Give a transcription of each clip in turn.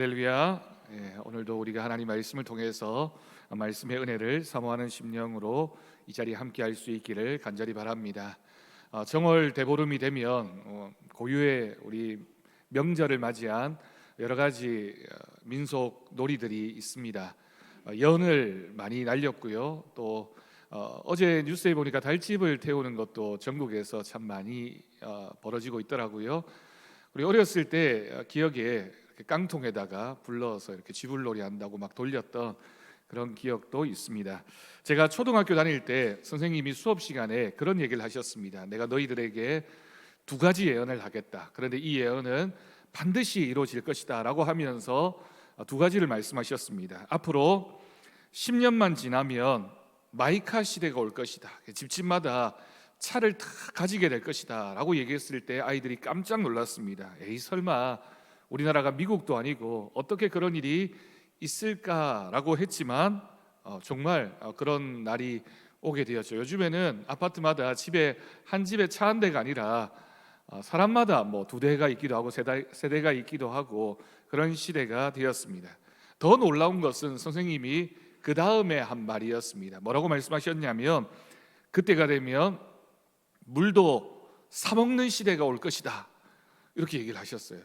할렐루야. 예, 오늘도 우리가 하나님 말씀을 통해서 말씀의 은혜를 사모하는 심령으로 이 자리에 함께 할 수 있기를 간절히 바랍니다. 어, 정월 대보름이 되면 어, 고유의 우리 명절을 맞이한 여러 가지 어, 민속 놀이들이 있습니다. 어, 연을 많이 날렸고요. 또 어, 어제 뉴스에 보니까 달집을 태우는 것도 전국에서 참 많이 어, 벌어지고 있더라고요. 우리 어렸을 때 어, 기억에 깡통에다가 불러서 이렇게 쥐불놀이 한다고 막 돌렸던 그런 기억도 있습니다. 제가 초등학교 다닐 때 선생님이 수업 시간에 그런 얘기를 하셨습니다. 내가 너희들에게 두 가지 예언을 하겠다. 그런데 이 예언은 반드시 이루어질 것이다라고 하면서 두 가지를 말씀하셨습니다. 앞으로 10년만 지나면 마이카 시대가 올 것이다. 집집마다 차를 다 가지게 될 것이다라고 얘기했을 때 아이들이 깜짝 놀랐습니다. 에이 설마 우리나라가 미국도 아니고 어떻게 그런 일이 있을까라고 했지만 어, 정말 어, 그런 날이 오게 되었죠. 요즘에는 아파트마다 집에 한 집에 차 한 대가 아니라 어, 사람마다 뭐 두 대가 있기도 하고 세, 대, 세 대가 있기도 하고 그런 시대가 되었습니다. 더 놀라운 것은 선생님이 그 다음에 한 말이었습니다. 뭐라고 말씀하셨냐면 그때가 되면 물도 사 먹는 시대가 올 것이다. 이렇게 얘기를 하셨어요.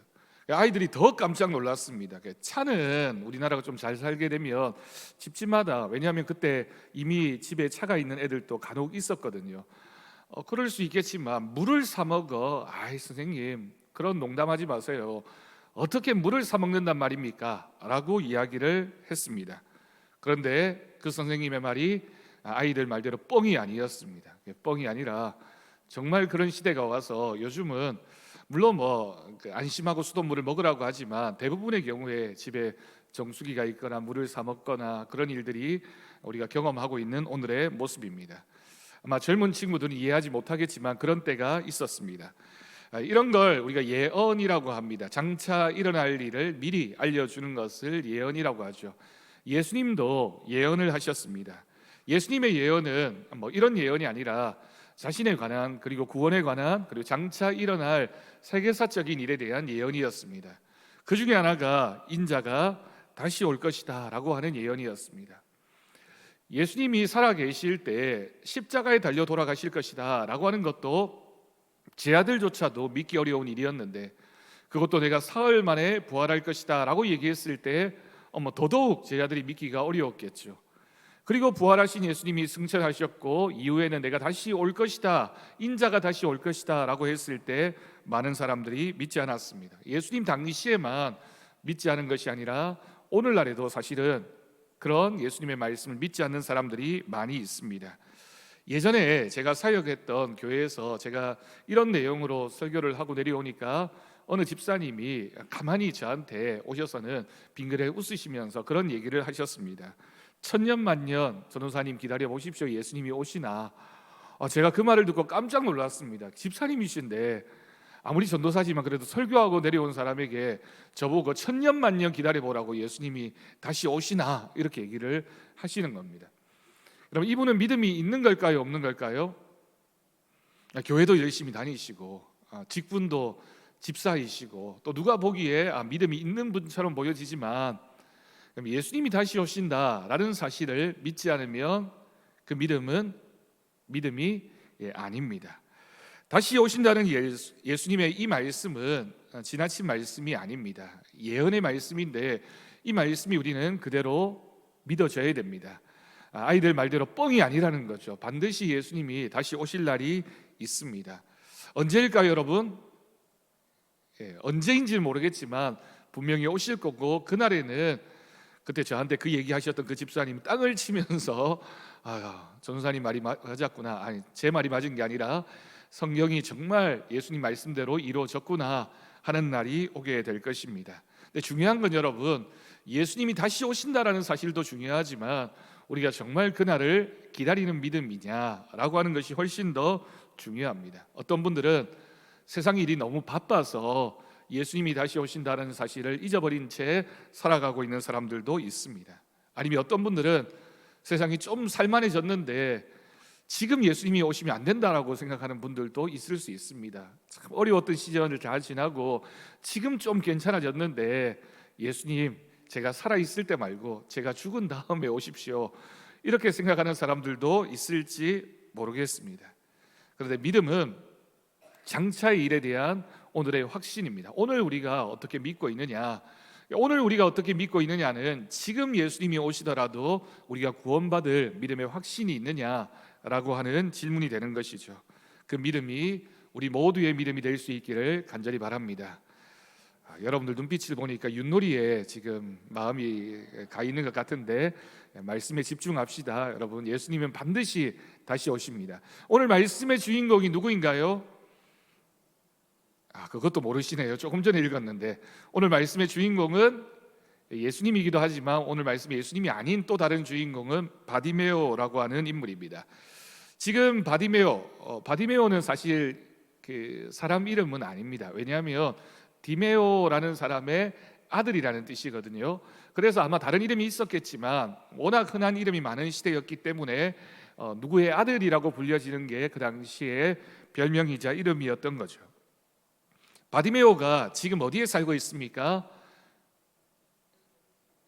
아이들이 더 깜짝 놀랐습니다. 차는 우리나라가 좀 잘 살게 되면 집집마다 왜냐하면 그때 이미 집에 차가 있는 애들도 간혹 있었거든요. 어, 그럴 수 있겠지만 물을 사 먹어. 아이 선생님 그런 농담하지 마세요. 어떻게 물을 사 먹는단 말입니까? 라고 이야기를 했습니다. 그런데 그 선생님의 말이 아이들 말대로 뻥이 아니었습니다. 뻥이 아니라 정말 그런 시대가 와서 요즘은 물론 뭐그 안심하고 수돗물을 먹으라고 하지만 대부분의 경우에 집에 정수기가 있거나 물을 사 먹거나 그런 일들이 우리가 경험하고 있는 오늘의 모습입니다. 아마 젊은 친구들은 이해하지 못하겠지만 그런 때가 있었습니다. 아, 이런 걸 우리가 예언이라고 합니다. 장차 일어날 일을 미리 알려주는 것을 예언이라고 하죠. 예수님도 예언을 하셨습니다. 예수님의 예언은 뭐 이런 예언이 아니라 자신에 관한 그리고 구원에 관한 그리고 장차 일어날 세계사적인 일에 대한 예언이었습니다. 그 중에 하나가 인자가 다시 올 것이다라고 하는 예언이었습니다. 예수님이 살아 계실 때 십자가에 달려 돌아가실 것이다라고 하는 것도 제 아들조차도 믿기 어려운 일이었는데 그것도 내가 사흘 만에 부활할 것이다라고 얘기했을 때 어머 더더욱 제 아들이 믿기가 어려웠겠죠. 그리고 부활하신 예수님이 승천하셨고 이후에는 내가 다시 올 것이다. 인자가 다시 올 것이다라고 했을 때 많은 사람들이 믿지 않았습니다. 예수님 당시에만 믿지 않은 것이 아니라 오늘날에도 사실은 그런 예수님의 말씀을 믿지 않는 사람들이 많이 있습니다. 예전에 제가 사역했던 교회에서 제가 이런 내용으로 설교를 하고 내려오니까 어느 집사님이 가만히 저한테 오셔서는 빙그레 웃으시면서 그런 얘기를 하셨습니다. 천년 만년 전도사님 기다려 보십시오. 예수님이 오시나. 아, 제가 그 말을 듣고 깜짝 놀랐습니다. 집사님이신데 아무리 전도사지만 그래도 설교하고 내려온 사람에게 저보고 천년 만년 기다려 보라고 예수님이 다시 오시나 이렇게 얘기를 하시는 겁니다. 그럼 이분은 믿음이 있는 걸까요, 없는 걸까요? 아, 교회도 열심히 다니시고 아, 직분도 집사이시고 또 누가 보기에 아, 믿음이 있는 분처럼 보여지지만 그럼 예수님이 다시 오신다라는 사실을 믿지 않으면 그 믿음은 믿음이 예, 아닙니다. 다시 오신다는 예수, 예수님의 이 말씀은 지나친 말씀이 아닙니다. 예언의 말씀인데 이 말씀이 우리는 그대로 믿어져야 됩니다. 아, 아이들 말대로 뻥이 아니라는 거죠. 반드시 예수님이 다시 오실 날이 있습니다. 언제일까요, 여러분? 예, 언제인지는 모르겠지만 분명히 오실 거고 그날에는 그때 저한테 그 얘기하셨던 그 집사님 땅을 치면서 아, 전사님 말이 맞았구나. 아니 제 말이 맞은 게 아니라 성경이 정말 예수님 말씀대로 이루어졌구나 하는 날이 오게 될 것입니다. 근데 중요한 건 여러분 예수님이 다시 오신다라는 사실도 중요하지만 우리가 정말 그날을 기다리는 믿음이냐라고 하는 것이 훨씬 더 중요합니다. 어떤 분들은 세상 일이 너무 바빠서 예수님이 다시 오신다는 사실을 잊어버린 채 살아가고 있는 사람들도 있습니다. 아니면 어떤 분들은 세상이 좀 살만해졌는데 지금 예수님이 오시면 안 된다라고 생각하는 분들도 있을 수 있습니다. 참 어려웠던 시절을 잘 지나고 지금 좀 괜찮아졌는데 예수님 제가 살아 있을 때 말고 제가 죽은 다음에 오십시오. 이렇게 생각하는 사람들도 있을지 모르겠습니다. 그런데 믿음은 장차의 일에 대한 오늘의 확신입니다. 오늘 우리가 어떻게 믿고 있느냐? 오늘 우리가 어떻게 믿고 있느냐는 지금 예수님이 오시더라도 우리가 구원받을 믿음의 확신이 있느냐라고 하는 질문이 되는 것이죠. 그 믿음이 우리 모두의 믿음이 될 수 있기를 간절히 바랍니다. 아, 여러분들 눈빛을 보니까 윷놀이에 지금 마음이 가 있는 것 같은데 말씀에 집중합시다. 여러분 예수님은 반드시 다시 오십니다. 오늘 말씀의 주인공이 누구인가요? 아 그것도 모르시네요. 조금 전에 읽었는데 오늘 말씀의 주인공은 예수님이기도 하지만 오늘 말씀의 예수님이 아닌 또 다른 주인공은 바디메오라고 하는 인물입니다. 지금 바디메오, 어, 바디메오는 사실 그 사람 이름은 아닙니다. 왜냐하면 디메오라는 사람의 아들이라는 뜻이거든요. 그래서 아마 다른 이름이 있었겠지만 워낙 흔한 이름이 많은 시대였기 때문에 어, 누구의 아들이라고 불려지는 게 그 당시에 별명이자 이름이었던 거죠. 바디메오가 지금 어디에 살고 있습니까?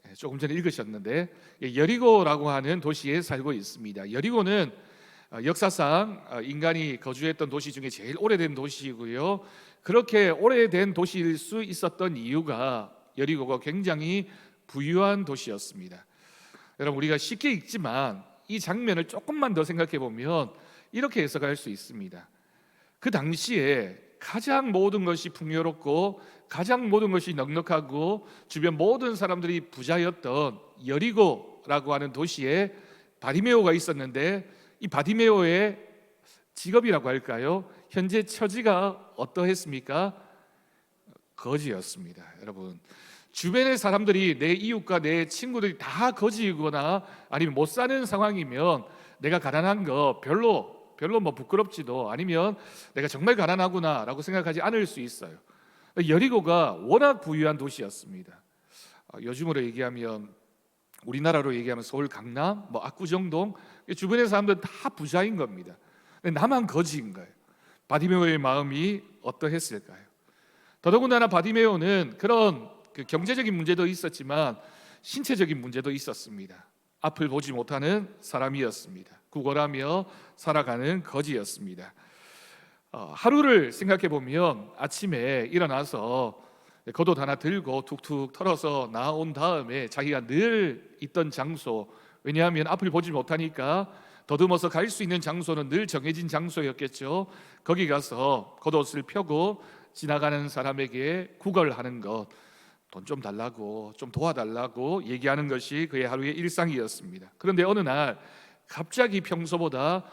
예, 조금 전에 읽으셨는데 예, 여리고라고 하는 도시에 살고 있습니다. 여리고는 어, 역사상 어, 인간이 거주했던 도시 중에 제일 오래된 도시이고요. 그렇게 오래된 도시일 수 있었던 이유가 여리고가 굉장히 부유한 도시였습니다. 여러분 우리가 쉽게 읽지만 이 장면을 조금만 더 생각해 보면 이렇게 해석할 수 있습니다. 그 당시에 가장 모든 것이 풍요롭고 가장 모든 것이 넉넉하고 주변 모든 사람들이 부자였던 여리고라고 하는 도시에 바리메오가 있었는데 이 바디메오의 직업이라고 할까요? 현재 처지가 어떠했습니까? 거지였습니다. 여러분 주변의 사람들이 내 이웃과 내 친구들이 다 거지이거나 아니면 못 사는 상황이면 내가 가난한 거 별로 별로 뭐 부끄럽지도 아니면 내가 정말 가난하구나라고 생각하지 않을 수 있어요. 여리고가 워낙 부유한 도시였습니다. 어, 요즘으로 얘기하면 우리나라로 얘기하면 서울 강남, 뭐 압구정동 주변의 사람들 다 부자인 겁니다. 나만 거지인 거예요. 바디메오의 마음이 어떠했을까요? 더더군다나 바디메오는 그런 그 경제적인 문제도 있었지만 신체적인 문제도 있었습니다. 앞을 보지 못하는 사람이었습니다. 구걸하며 살아가는 거지였습니다. 어, 하루를 생각해 보면 아침에 일어나서 겉옷 하나 들고 툭툭 털어서 나온 다음에 자기가 늘 있던 장소 왜냐하면 앞을 보지 못하니까 더듬어서 갈 수 있는 장소는 늘 정해진 장소였겠죠. 거기 가서 겉옷을 펴고 지나가는 사람에게 구걸하는 것, 돈 좀 달라고, 좀 도와달라고 얘기하는 것이 그의 하루의 일상이었습니다. 그런데 어느 날 갑자기 평소보다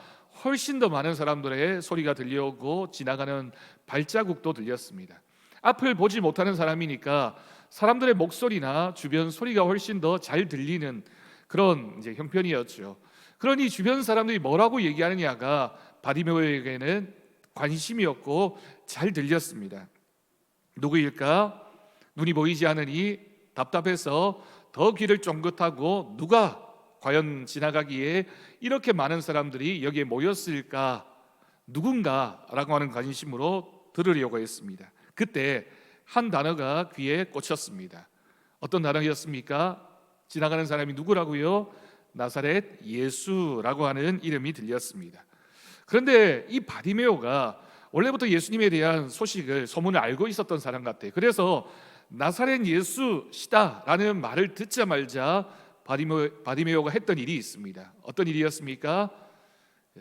훨씬 더 많은 사람들의 소리가 들려오고 지나가는 발자국도 들렸습니다. 앞을 보지 못하는 사람이니까 사람들의 목소리나 주변 소리가 훨씬 더 잘 들리는 그런 이제 형편이었죠. 그러니 주변 사람들이 뭐라고 얘기하느냐가 바디메오에게는 관심이었고 잘 들렸습니다. 누구일까? 눈이 보이지 않으니 답답해서 더 귀를 쫑긋하고 누가 과연 지나가기에 이렇게 많은 사람들이 여기에 모였을까? 누군가라고 하는 관심으로 들으려고 했습니다. 그때 한 단어가 귀에 꽂혔습니다. 어떤 단어였습니까? 지나가는 사람이 누구라고요? 나사렛 예수라고 하는 이름이 들렸습니다. 그런데 이 바디메오가 원래부터 예수님에 대한 소식을 소문을 알고 있었던 사람 같아요. 그래서 나사렛 예수시다라는 말을 바디메오, 바디메오 가 했던 일이 있습니다. 어떤 일이었습니까?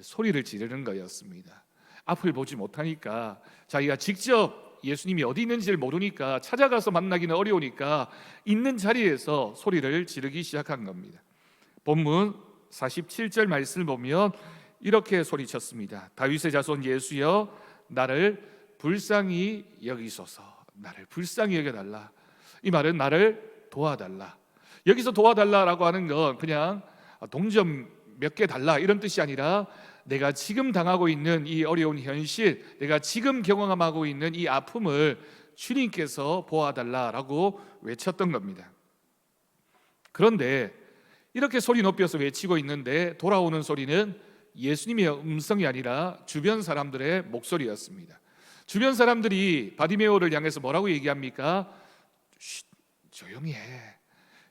소리를 지르는 거였습니다. 앞을 보지 못하니까 자기가 직접 예수님이 어디 있는지를 모르니까 찾아가서 만나기는 어려우니까 있는 자리에서 소리를 지르기 시작한 겁니다. 본문 47절 말씀을 보면 이렇게 소리쳤습니다. 다윗의 자손 예수여 나를 불쌍히 여기소서. 나를 불쌍히 여겨 달라. 이 말은 나를 도와달라. 여기서 도와달라라고 하는 건 그냥 동점 몇 개 달라 이런 뜻이 아니라 내가 지금 당하고 있는 이 어려운 현실, 내가 지금 경험하고 있는 이 아픔을 주님께서 보아달라라고 외쳤던 겁니다. 그런데 이렇게 소리 높여서 외치고 있는데 돌아오는 소리는 예수님의 음성이 아니라 주변 사람들의 목소리였습니다. 주변 사람들이 바디메오를 향해서 뭐라고 얘기합니까? 조용히 해.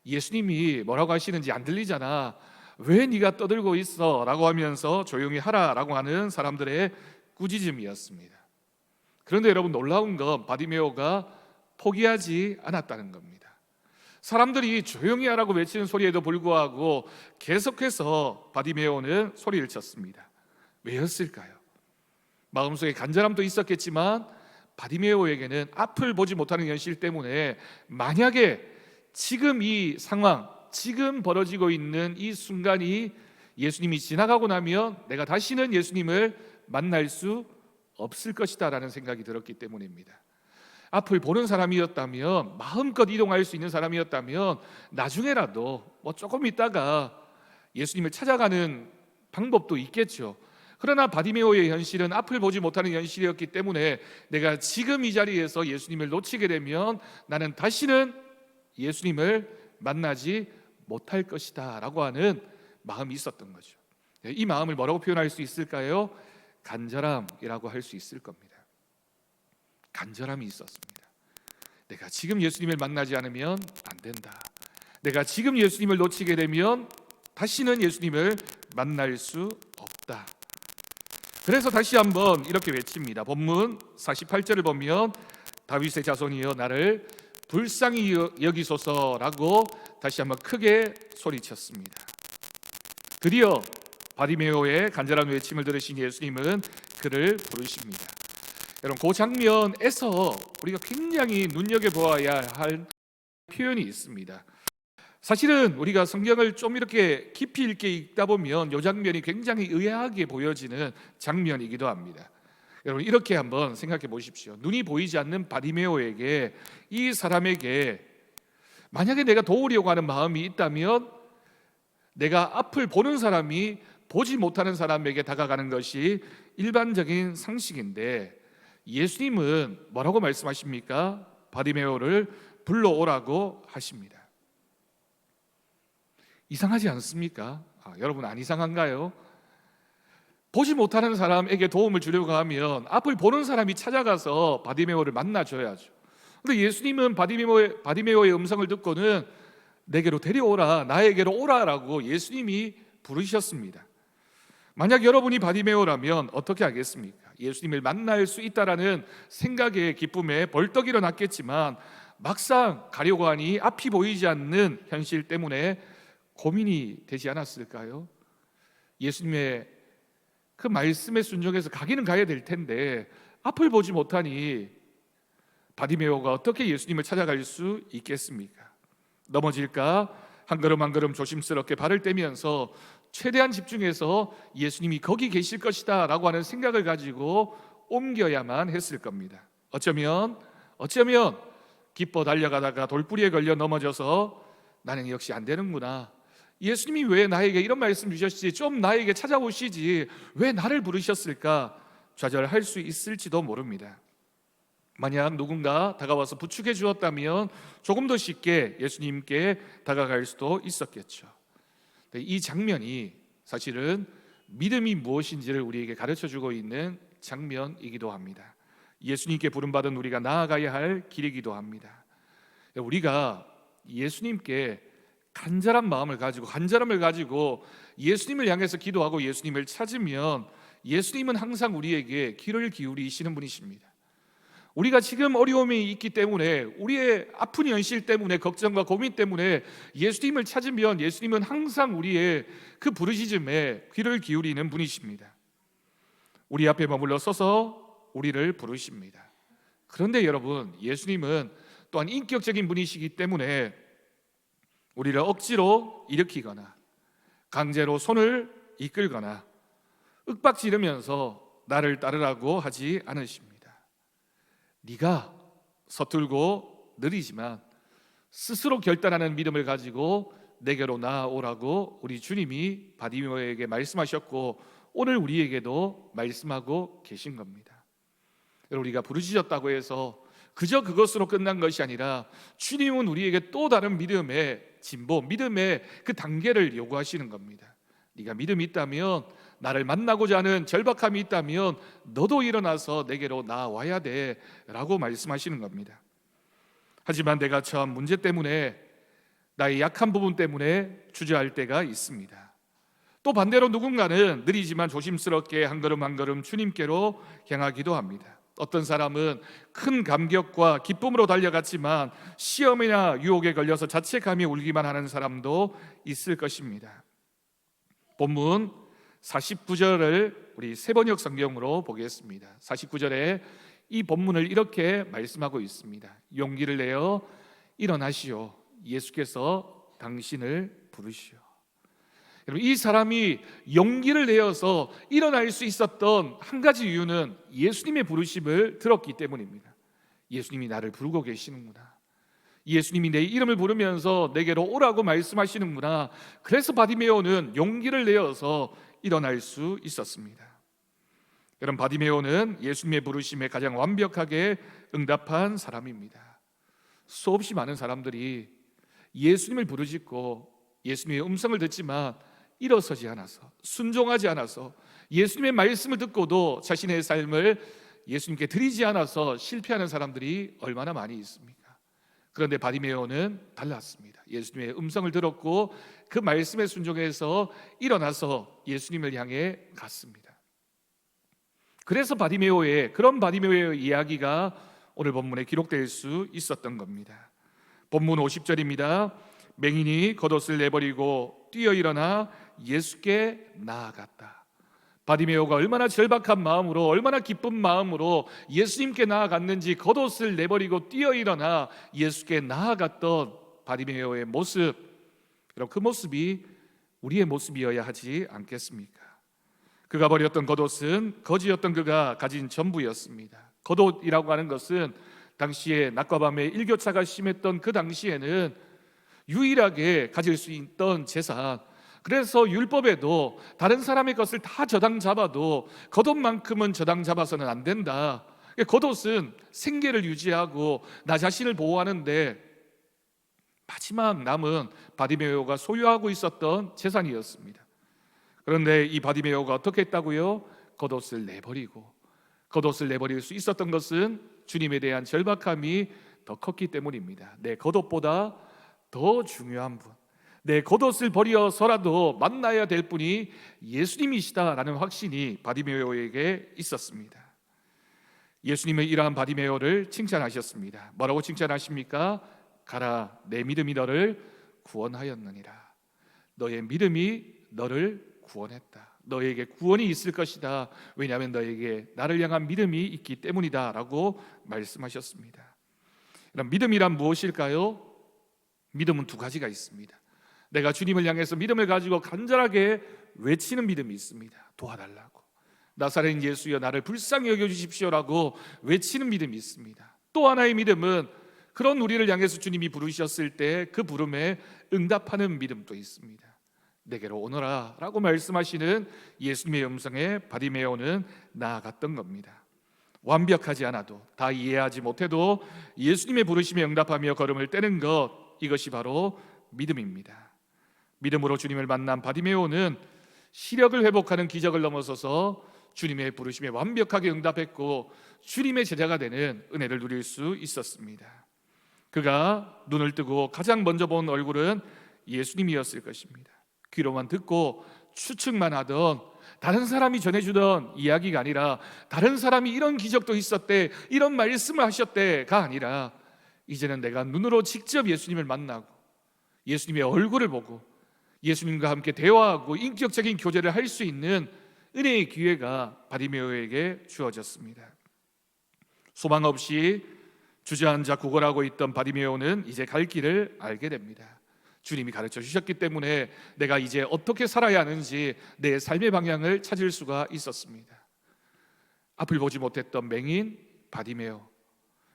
예수님이 뭐라고 하시는지 안 들리잖아. 왜 네가 떠들고 있어?라고 하면서 조용히 하라라고 하는 사람들의 꾸짖음이었습니다. 그런데 여러분 놀라운 건 바디메오가 포기하지 않았다는 겁니다. 사람들이 조용히 하라고 외치는 소리에도 불구하고 계속해서 바디메오는 소리를 쳤습니다. 왜였을까요? 마음속에 간절함도 있었겠지만 바디메오에게는 앞을 보지 못하는 현실 때문에 만약에 지금 이 상황, 지금 벌어지고 있는 이 순간이 예수님이 지나가고 나면 내가 다시는 예수님을 만날 수 없을 것이다라는 생각이 들었기 때문입니다. 앞을 보는 사람이었다면 마음껏 이동할 수 있는 사람이었다면 나중에라도 뭐 조금 있다가 예수님을 찾아가는 방법도 있겠죠. 그러나 바디메오의 현실은 앞을 보지 못하는 현실이었기 때문에 내가 지금 이 자리에서 예수님을 놓치게 되면 나는 다시는 예수님을 만나지 못할 것이다 라고 하는 마음이 있었던 거죠. 이 마음을 뭐라고 표현할 수 있을까요? 간절함이라고 할 수 있을 겁니다. 간절함이 있었습니다. 내가 지금 예수님을 만나지 않으면 안 된다. 내가 지금 예수님을 놓치게 되면 다시는 예수님을 만날 수 없다. 그래서 다시 한번 이렇게 외칩니다. 본문 48절을 보면 다윗의 자손이여 나를 불쌍히 여기소서라고 다시 한번 크게 소리쳤습니다. 드디어 바디메오의 간절한 외침을 들으신 예수님은 그를 부르십니다. 여러분 그 장면에서 우리가 굉장히 눈여겨 보아야 할 표현이 있습니다. 사실은 우리가 성경을 좀 이렇게 깊이 있게 읽다 보면 이 장면이 굉장히 의아하게 보여지는 장면이기도 합니다. 여러분 이렇게 한번 생각해 보십시오. 눈이 보이지 않는 바디메오에게 이 사람에게 만약에 내가 도우려고 하는 마음이 있다면 내가 앞을 보는 사람이 보지 못하는 사람에게 다가가는 것이 일반적인 상식인데 예수님은 뭐라고 말씀하십니까? 바디메오를 불러오라고 하십니다. 이상하지 않습니까? 아, 여러분 안 이상한가요? 보지 못하는 사람에게 도움을 주려고 하면 앞을 보는 사람이 찾아가서 바디메오를 만나줘야죠. 근데 예수님은 바디메오의, 바디메오의 음성을 듣고는 내게로 데려오라, 나에게로 오라라고 예수님이 부르셨습니다. 만약 여러분이 바디메오라면 어떻게 하겠습니까? 예수님을 만날 수 있다라는 생각에 기쁨에 벌떡 일어났겠지만 막상 가려고 하니 앞이 보이지 않는 현실 때문에 고민이 되지 않았을까요? 예수님의 그 말씀에 순종해서 가기는 가야 될 텐데 앞을 보지 못하니 바디메오가 어떻게 예수님을 찾아갈 수 있겠습니까? 넘어질까 한 걸음 한 걸음 조심스럽게 발을 떼면서 최대한 집중해서 예수님이 거기 계실 것이다라고 하는 생각을 가지고 옮겨야만 했을 겁니다. 어쩌면 어쩌면 기뻐 달려가다가 돌뿌리에 걸려 넘어져서 나는 역시 안 되는구나. 예수님이 왜 나에게 이런 말씀 주셨지? 좀 나에게 찾아오시지. 왜 나를 부르셨을까? 좌절할 수 있을지도 모릅니다. 만약 누군가 다가와서 부축해 주었다면 조금 더 쉽게 예수님께 다가갈 수도 있었겠죠. 이 장면이 사실은 믿음이 무엇인지를 우리에게 가르쳐 주고 있는 장면이기도 합니다. 예수님께 부름받은 우리가 나아가야 할 길이기도 합니다. 우리가 예수님께 간절한 마음을 가지고 간절함을 가지고 예수님을 향해서 기도하고 예수님을 찾으면 예수님은 항상 우리에게 귀를 기울이시는 분이십니다. 우리가 지금 어려움이 있기 때문에 우리의 아픈 현실 때문에 걱정과 고민 때문에 예수님을 찾으면 예수님은 항상 우리의 그 부르짖음에 귀를 기울이는 분이십니다. 우리 앞에 머물러 서서 우리를 부르십니다. 그런데 여러분, 예수님은 또한 인격적인 분이시기 때문에 우리를 억지로 일으키거나 강제로 손을 이끌거나 윽박지르면서 나를 따르라고 하지 않으십니다. 네가 서툴고 느리지만 스스로 결단하는 믿음을 가지고 내게로 나오라고 우리 주님이 바디메오에게 말씀하셨고 오늘 우리에게도 말씀하고 계신 겁니다. 우리가 부르짖었다고 해서 그저 그것으로 끝난 것이 아니라 주님은 우리에게 또 다른 믿음의 진보, 믿음의 그 단계를 요구하시는 겁니다. 네가 믿음이 있다면 나를 만나고자 하는 절박함이 있다면 너도 일어나서 내게로 나와야 돼라고 말씀하시는 겁니다. 하지만 내가 처한 문제 때문에 나의 약한 부분 때문에 주저할 때가 있습니다. 또 반대로 누군가는 느리지만 조심스럽게 한 걸음 한 걸음 주님께로 향하기도 합니다. 어떤 사람은 큰 감격과 기쁨으로 달려갔지만 시험이나 유혹에 걸려서 자책하며 울기만 하는 사람도 있을 것입니다. 본문 49절을 우리 세번역 성경으로 보겠습니다. 49절에 이 본문을 이렇게 말씀하고 있습니다. 용기를 내어 일어나시오. 예수께서 당신을 부르시오. 이 사람이 용기를 내어서 일어날 수 있었던 한 가지 이유는 예수님의 부르심을 들었기 때문입니다. 예수님이 나를 부르고 계시는구나. 예수님이 내 이름을 부르면서 내게로 오라고 말씀하시는구나. 그래서 바디메오는 용기를 내어서 일어날 수 있었습니다. 여러분 바디메오는 예수님의 부르심에 가장 완벽하게 응답한 사람입니다. 수없이 많은 사람들이 예수님을 부르짖고 예수님의 음성을 듣지만 일어서지 않아서 순종하지 않아서 예수님의 말씀을 듣고도 자신의 삶을 예수님께 드리지 않아서 실패하는 사람들이 얼마나 많이 있습니까? 그런데 바디메오는 달랐습니다. 예수님의 음성을 들었고 그 말씀에 순종해서 일어나서 예수님을 향해 갔습니다. 그래서 바디메오의 그런 바디메오의 이야기가 오늘 본문에 기록될 수 있었던 겁니다. 본문 50절입니다. 맹인이 겉옷을 내버리고 뛰어 일어나 예수께 나아갔다. 바디메오가 얼마나 절박한 마음으로 얼마나 기쁜 마음으로 예수님께 나아갔는지 겉옷을 내버리고 뛰어 일어나 예수께 나아갔던 바디메오의 모습 여러분 그 모습이 우리의 모습이어야 하지 않겠습니까? 그가 버렸던 겉옷은 거지였던 그가 가진 전부였습니다. 겉옷이라고 하는 것은 당시에 낮과 밤의 일교차가 심했던 그 당시에는 유일하게 가질 수 있던 재산. 그래서 율법에도 다른 사람의 것을 다 저당 잡아도 겉옷만큼은 저당 잡아서는 안 된다. 겉옷은 생계를 유지하고 나 자신을 보호하는데 마지막 남은 바디메오가 소유하고 있었던 재산이었습니다. 그런데 이 바디메오가 어떻게 했다고요? 겉옷을 내버리고 겉옷을 내버릴 수 있었던 것은 주님에 대한 절박함이 더 컸기 때문입니다. 내 겉옷보다 더 중요한 분, 내 겉옷을 버려서라도 만나야 될 분이 예수님이시다라는 확신이 바디메오에게 있었습니다. 예수님의 이러한 바디메오를 칭찬하셨습니다. 뭐라고 칭찬하십니까? 가라, 내 믿음이 너를 구원하였느니라. 너의 믿음이 너를 구원했다. 너에게 구원이 있을 것이다. 왜냐하면 너에게 나를 향한 믿음이 있기 때문이다라고 말씀하셨습니다. 그럼 믿음이란 무엇일까요? 믿음은 두 가지가 있습니다. 내가 주님을 향해서 믿음을 가지고 간절하게 외치는 믿음이 있습니다. 도와달라고. 나사렛 예수여 나를 불쌍히 여겨 주십시오라고 외치는 믿음이 있습니다. 또 하나의 믿음은 그런 우리를 향해서 주님이 부르셨을 때 그 부름에 응답하는 믿음도 있습니다. 내게로 오너라라고 말씀하시는 예수님의 음성에 바디메 오는 나아갔던 겁니다. 완벽하지 않아도 다 이해하지 못해도 예수님의 부르심에 응답하며 걸음을 떼는 것 이것이 바로 믿음입니다. 믿음으로 주님을 만난 바디메오는 시력을 회복하는 기적을 넘어서서 주님의 부르심에 완벽하게 응답했고 주님의 제자가 되는 은혜를 누릴 수 있었습니다. 그가 눈을 뜨고 가장 먼저 본 얼굴은 예수님이었을 것입니다. 귀로만 듣고 추측만 하던 다른 사람이 전해주던 이야기가 아니라 다른 사람이 이런 기적도 있었대 이런 말씀을 하셨대가 아니라 이제는 내가 눈으로 직접 예수님을 만나고 예수님의 얼굴을 보고 예수님과 함께 대화하고 인격적인 교제를 할 수 있는 은혜의 기회가 바디메오에게 주어졌습니다. 소망 없이 주저앉아 구걸하고 있던 바디메오는 이제 갈 길을 알게 됩니다. 주님이 가르쳐 주셨기 때문에 내가 이제 어떻게 살아야 하는지 내 삶의 방향을 찾을 수가 있었습니다. 앞을 보지 못했던 맹인 바디메오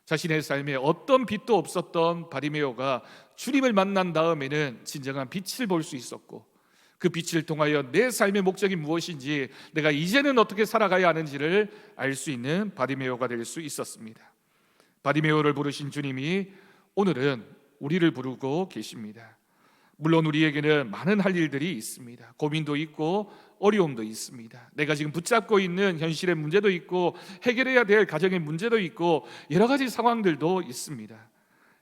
자신의 삶에 어떤 빛도 없었던 바디메오가 주님을 만난 다음에는 진정한 빛을 볼 수 있었고 그 빛을 통하여 내 삶의 목적이 무엇인지 내가 이제는 어떻게 살아가야 하는지를 알 수 있는 바디메오가 될 수 있었습니다. 바디메오를 부르신 주님이 오늘은 우리를 부르고 계십니다. 물론 우리에게는 많은 할 일들이 있습니다. 고민도 있고 어려움도 있습니다. 내가 지금 붙잡고 있는 현실의 문제도 있고 해결해야 될 가정의 문제도 있고 여러 가지 상황들도 있습니다.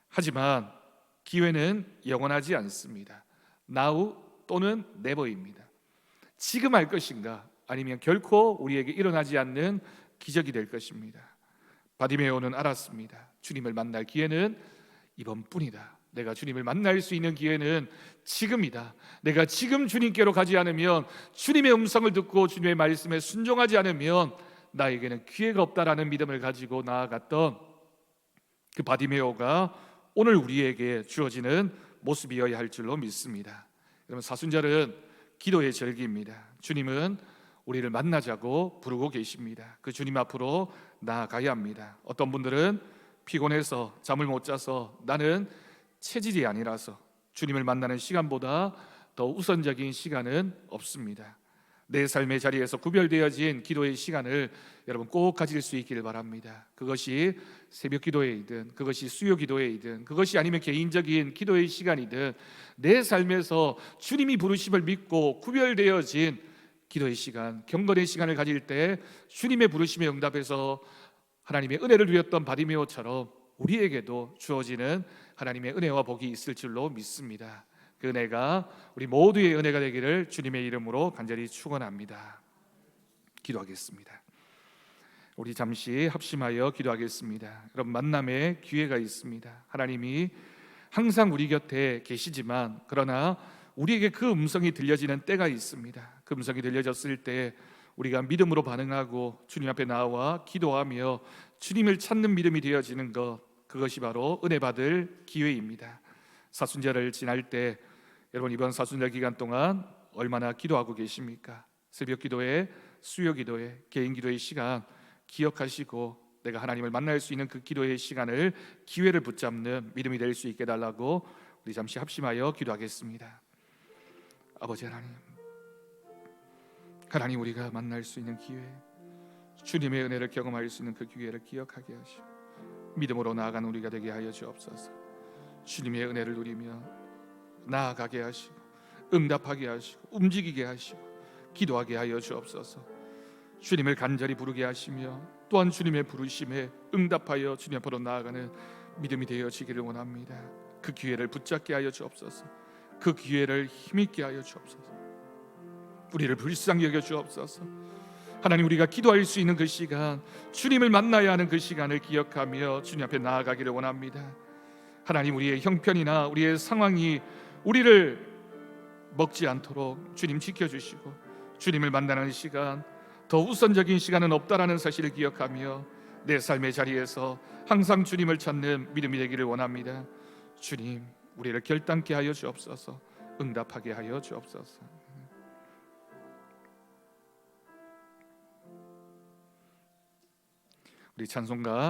하지만 기회는 영원하지 않습니다. now 또는 never입니다. 지금 할 것인가 아니면 결코 우리에게 일어나지 않는 기적이 될 것입니다. 바디메오는 알았습니다. 주님을 만날 기회는 이번뿐이다. 내가 주님을 만날 수 있는 기회는 지금이다. 내가 지금 주님께로 가지 않으면 주님의 음성을 듣고 주님의 말씀에 순종하지 않으면 나에게는 기회가 없다라는 믿음을 가지고 나아갔던 그 바디메오가 오늘 우리에게 주어지는 모습이어야 할 줄로 믿습니다. 여러분 사순절은 기도의 절기입니다. 주님은 우리를 만나자고 부르고 계십니다. 그 주님 앞으로 나아가야 합니다. 어떤 분들은 피곤해서 잠을 못 자서 나는 체질이 아니라서 주님을 만나는 시간보다 더 우선적인 시간은 없습니다. 내 삶의 자리에서 구별되어진 기도의 시간을 여러분 꼭 가질 수 있기를 바랍니다. 그것이 새벽 기도회이든 그것이 수요 기도회이든 그것이 아니면 개인적인 기도의 시간이든 내 삶에서 주님이 부르심을 믿고 구별되어진 기도의 시간, 경건의 시간을 가질 때 주님의 부르심에 응답해서 하나님의 은혜를 누렸던 바디메오처럼 우리에게도 주어지는 하나님의 은혜와 복이 있을 줄로 믿습니다. 그 은혜가 우리 모두의 은혜가 되기를 주님의 이름으로 간절히 축원합니다. 기도하겠습니다. 우리 잠시 합심하여 기도하겠습니다. 여러분 만남의 기회가 있습니다. 하나님이 항상 우리 곁에 계시지만 그러나 우리에게 그 음성이 들려지는 때가 있습니다. 그 음성이 들려졌을 때 우리가 믿음으로 반응하고 주님 앞에 나와 기도하며 주님을 찾는 믿음이 되어지는 것 그것이 바로 은혜 받을 기회입니다. 사순절을 지날 때 여러분 이번 사순절 기간 동안 얼마나 기도하고 계십니까? 새벽 기도에 수요 기도에 개인 기도의 시간 기억하시고 내가 하나님을 만날 수 있는 그 기도의 시간을 기회를 붙잡는 믿음이 될 수 있게 달라고 우리 잠시 합심하여 기도하겠습니다. 아버지 하나님, 하나님 우리가 만날 수 있는 기회, 주님의 은혜를 경험할 수 있는 그 기회를 기억하게 하시고 믿음으로 나아간 우리가 되게 하여 주옵소서. 주님의 은혜를 누리며 나아가게 하시고 응답하게 하시고 움직이게 하시고 기도하게 하여 주옵소서. 주님을 간절히 부르게 하시며 또한 주님의 부르심에 응답하여 주님 앞으로 나아가는 믿음이 되어지기를 원합니다. 그 기회를 붙잡게 하여 주옵소서. 그 기회를 힘있게 하여 주옵소서. 우리를 불쌍히 여겨 주옵소서. 하나님 우리가 기도할 수 있는 그 시간, 주님을 만나야 하는 그 시간을 기억하며 주님 앞에 나아가기를 원합니다. 하나님 우리의 형편이나 우리의 상황이 우리를 먹지 않도록 주님 지켜주시고 주님을 만나는 시간 더 우선적인 시간은 없다라는 사실을 기억하며 내 삶의 자리에서 항상 주님을 찾는 믿음이 되기를 원합니다. 주님 우리를 결단케 하여 주옵소서 응답하게 하여 주옵소서 우리 찬송가